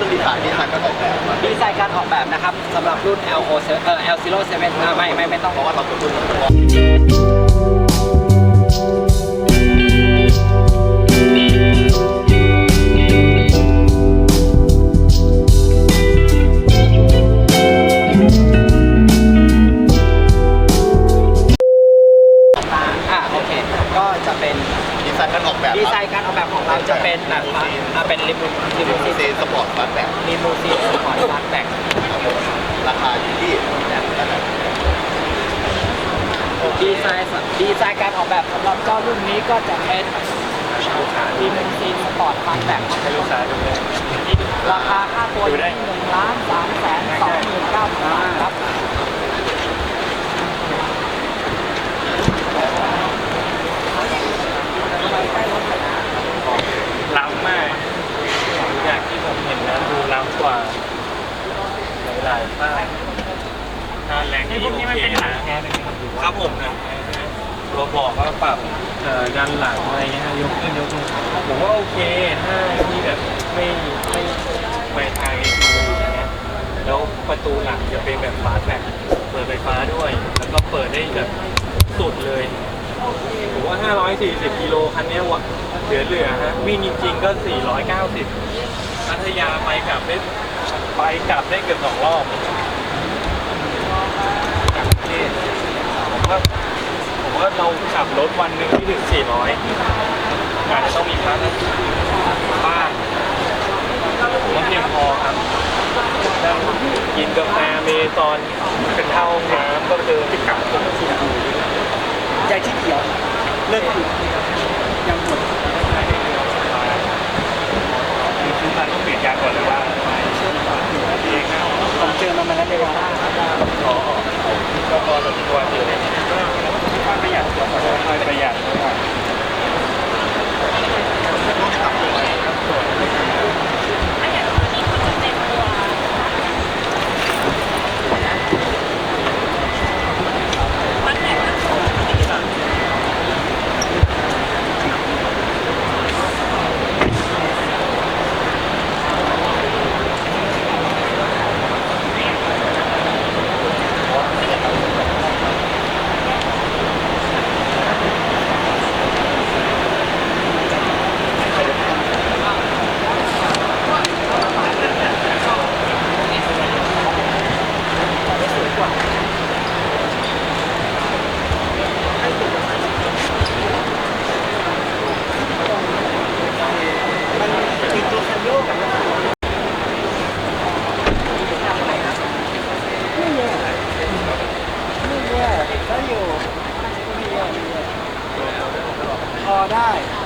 เรื่องดีไซน์ดีไซน์ก็ออกแบบมาดีไซน์การออกแบบนะครับสำหรับรุ่น L O เอ่อ L 0 7อ่าไม่ไม่ไม่ต้องเพราะว่าเราเป็นรุ่นของอ่าโอเค ก็จะเป็น ซน์การออกแบบดีไซน์การออกแบบของเราจะเป็นแบบว่าอ่าเป็นลิมูลิมูซีซีนสปอร์ตฟาสต์แบ็คลิมูซีนสปอร์ตฟาสต์แบ็คครับผมราคาอยู่ที่เนี่ยนะครับดีไซน์ดีไซน์การออกแบบสำหรับเจ้ารุ่นนี้ก็จะเป็นลิมูซีนสปอร์ตฟาสต์แบ็คให้ลูกค้าดูเลย ราคาค่าตัวอยู่ที่หนึ่งล้านสามแสนสองหมื่นเก้าพันบาทครับ ล้ำมากอย่างที่ผมเห็นนะดูล้ำกว่าหลายๆป้ายถ้า แรงที่โอเคนะครับผมนะตัวบอกก็ปรับเอ่อด้านหลังอะไรเงี้ยยกขึ้นยกลงผมว่าโอเคถ้าที่แบบไม่ไม่ไปทางเอ็กซ์อย่างเงี้ยแล้วประตูหลังจะเป็นแบบฟาสต์แบ็คเปิดไฟฟ้าด้วย แล้วก็เปิดได้แบบสุดเลยผมว่า 540 กิโลคันเนี้ยวะเหลือเหลือๆฮะวิ่งจริงๆก็ 490พัทยาไปกลับได้ไปกลับได้เกือบสองรอบ ว่าผมว่าเราขับรถวันหนึ่งที่ถึงสี่ร้อยอาจจะต้องมีพักบ้างมันเพียงพอครับนั่งกินกาแฟเมตอนเป็นเท่าน้ำก็เจอติดกับผมสูบใจที่เดียวเลิกยังหมดคือคือมันต้องเปลี่ยนยาก่อนหรือว่า ได้